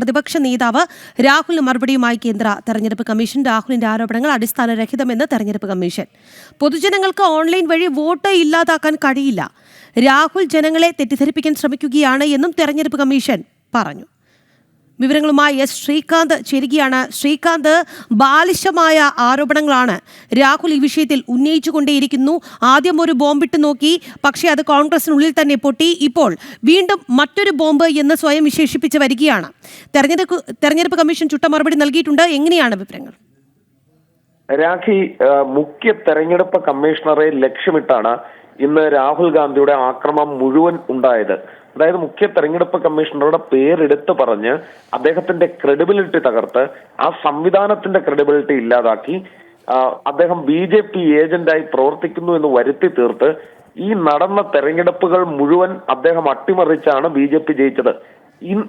പ്രതിപക്ഷ നേതാവ് രാഹുലിന് മറുപടിയുമായി കേന്ദ്ര തെരഞ്ഞെടുപ്പ് കമ്മീഷൻ രാഹുലിന്റെ ആരോപണങ്ങൾ അടിസ്ഥാനരഹിതമെന്ന് തെരഞ്ഞെടുപ്പ് കമ്മീഷൻ. പൊതുജനങ്ങൾക്ക് ഓൺലൈൻ വഴി വോട്ട് ഇല്ലാതാക്കാൻ കഴിയില്ല. രാഹുൽ ജനങ്ങളെ തെറ്റിദ്ധരിപ്പിക്കാൻ ശ്രമിക്കുകയാണ് എന്നും തെരഞ്ഞെടുപ്പ് കമ്മീഷൻ പറഞ്ഞു. വിവരങ്ങളുമായി എസ് ശ്രീകാന്ത് ചേരുകയാണ്. ശ്രീകാന്ത് ബാലിശമായ ആരോപണങ്ങളാണ് രാഹുൽ ഈ വിഷയത്തിൽ ഉന്നയിച്ചുകൊണ്ടേയിരിക്കുന്നു. ആദ്യം ഒരു ബോംബിട്ട് നോക്കി പക്ഷേ അത് കോൺഗ്രസിനുള്ളിൽ തന്നെ പൊട്ടി. ഇപ്പോൾ വീണ്ടും മറ്റൊരു ബോംബ് എന്ന് സ്വയം വിശേഷിപ്പിച്ച് വരികയാണ്. തെരഞ്ഞെടുപ്പ് തെരഞ്ഞെടുപ്പ് കമ്മീഷൻ ചുട്ട മറുപടി നൽകിയിട്ടുണ്ട്. എങ്ങനെയാണ് വിവരങ്ങൾ? രാഖി മുഖ്യ തെരഞ്ഞെടുപ്പ് കമ്മീഷണറെ ലക്ഷ്യമിട്ടാണ് ഇന്ന് രാഹുൽ ഗാന്ധിയുടെ ആക്രമം മുഴുവൻ ഉണ്ടായത്. അതായത് മുഖ്യ തെരഞ്ഞെടുപ്പ് കമ്മീഷണറുടെ പേരെടുത്ത് പറഞ്ഞ് അദ്ദേഹത്തിന്റെ ക്രെഡിബിലിറ്റി തകർത്ത് ആ സംവിധാനത്തിന്റെ ക്രെഡിബിലിറ്റി ഇല്ലാതാക്കി. അദ്ദേഹം ബി ജെ പി ഏജന്റായി പ്രവർത്തിക്കുന്നു എന്ന് വരുത്തി തീർത്ത് ഈ നടന്ന തെരഞ്ഞെടുപ്പുകൾ മുഴുവൻ അദ്ദേഹം അട്ടിമറിച്ചാണ് ബി ജെ പി ജയിച്ചത്.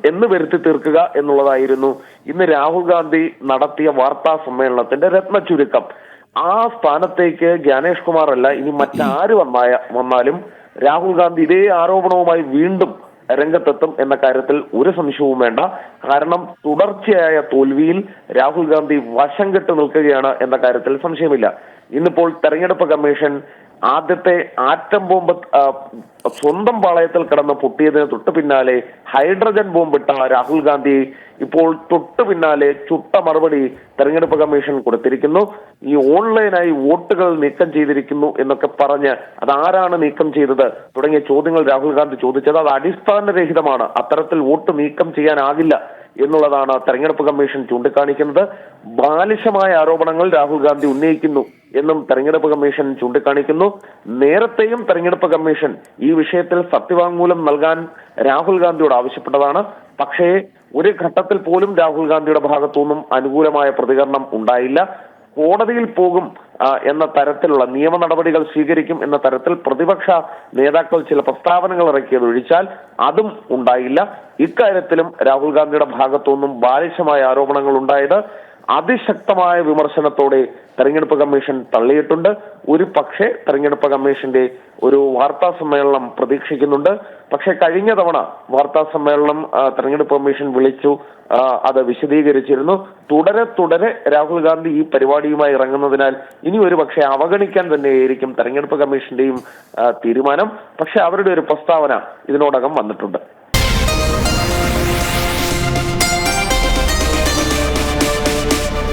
എന്ന് വരുത്തി തീർക്കുക എന്നുള്ളതായിരുന്നു ഇന്ന് രാഹുൽ ഗാന്ധി നടത്തിയ വാർത്താ സമ്മേളനത്തിന്റെ രത്ന ചുരുക്കം ആ സ്ഥാനത്തേക്ക് ജ്ഞാനേഷ് കുമാർ അല്ല ഇനി മറ്റാര് വന്നായ വന്നാലും രാഹുൽ ഗാന്ധി ഇതേ ആരോപണവുമായി വീണ്ടും രംഗത്തെത്തും എന്ന കാര്യത്തിൽ ഒരു സംശയവും വേണ്ട. കാരണം തുടർച്ചയായ തോൽവിയിൽ രാഹുൽ ഗാന്ധി വശം കെട്ട് നിൽക്കുകയാണ് എന്ന കാര്യത്തിൽ സംശയമില്ല. ഇന്നിപ്പോൾ തെരഞ്ഞെടുപ്പ് കമ്മീഷൻ ആദ്യത്തെ ആറ്റം ബോംബ് സ്വന്തം പാളയത്തിൽ കിടന്ന് പൊട്ടിയതിന് തൊട്ട് പിന്നാലെ ഹൈഡ്രജൻ ബോംബിട്ട രാഹുൽ ഗാന്ധി ഇപ്പോൾ തൊട്ട് പിന്നാലെ ചുട്ട മറുപടി തെരഞ്ഞെടുപ്പ് കമ്മീഷൻ കൊടുത്തിരിക്കുന്നു. ഈ ഓൺലൈനായി വോട്ടുകൾ നീക്കം ചെയ്തിരിക്കുന്നു എന്നൊക്കെ പറഞ്ഞ് അതാരാണ് നീക്കം ചെയ്തത് തുടങ്ങിയ ചോദ്യങ്ങൾ രാഹുൽ ഗാന്ധി ചോദിച്ചത്. അത് അടിസ്ഥാനരഹിതമാണ്. അത്തരത്തിൽ വോട്ട് നീക്കം ചെയ്യാനാകില്ല. എന്നുള്ളതാണ് തെരഞ്ഞെടുപ്പ് കമ്മീഷൻ ചൂണ്ടിക്കാണിക്കുന്നത്. ബാലിശമായ ആരോപണങ്ങൾ രാഹുൽ ഗാന്ധി ഉന്നയിക്കുന്നു എന്നും തെരഞ്ഞെടുപ്പ് കമ്മീഷൻ ചൂണ്ടിക്കാണിക്കുന്നു. നേരത്തെയും തെരഞ്ഞെടുപ്പ് കമ്മീഷൻ ഈ വിഷയത്തിൽ സത്യവാങ്മൂലം നൽകാൻ രാഹുൽ ഗാന്ധിയോട് ആവശ്യപ്പെട്ടതാണ്. പക്ഷേ ഒരു ഘട്ടത്തിൽ പോലും രാഹുൽ ഗാന്ധിയുടെ ഭാഗത്തുനിന്നും അനുകൂലമായ പ്രതികരണം ഉണ്ടായില്ല. കോടതിയിൽ പോകും എന്ന തരത്തിലുള്ള നിയമ നടപടികൾ സ്വീകരിക്കും എന്ന തരത്തിൽ പ്രതിപക്ഷ നേതാക്കൾ ചില പ്രസ്താവനകൾ ഇറക്കിയത് ഒഴിച്ചാൽ അതും ഉണ്ടായില്ല. ഇക്കാര്യത്തിലും രാഹുൽ ഗാന്ധിയുടെ ഭാഗത്തുനിന്നും ബാലിശമായ ആരോപണങ്ങൾ ഉണ്ടായത് അതിശക്തമായ വിമർശനത്തോടെ തെരഞ്ഞെടുപ്പ് കമ്മീഷൻ തള്ളിയിട്ടുണ്ട്. ഒരു പക്ഷേ തെരഞ്ഞെടുപ്പ് കമ്മീഷന്റെ ഒരു വാർത്താ സമ്മേളനം പ്രതീക്ഷിക്കുന്നുണ്ട്. പക്ഷേ കഴിഞ്ഞ തവണ വാർത്താ സമ്മേളനം തെരഞ്ഞെടുപ്പ് കമ്മീഷൻ വിളിച്ചു അത് വിശദീകരിച്ചിരുന്നു. തുടരെ തുടരെ രാഹുൽ ഗാന്ധി ഈ പരിപാടിയുമായി ഇറങ്ങുന്നതിനാൽ ഇനി ഒരു പക്ഷേ അവഗണിക്കാൻ തന്നെയായിരിക്കും തെരഞ്ഞെടുപ്പ് കമ്മീഷന്റെയും തീരുമാനം. പക്ഷെ അവരുടെ ഒരു പ്രസ്താവന ഇതിനോടകം വന്നിട്ടുണ്ട്.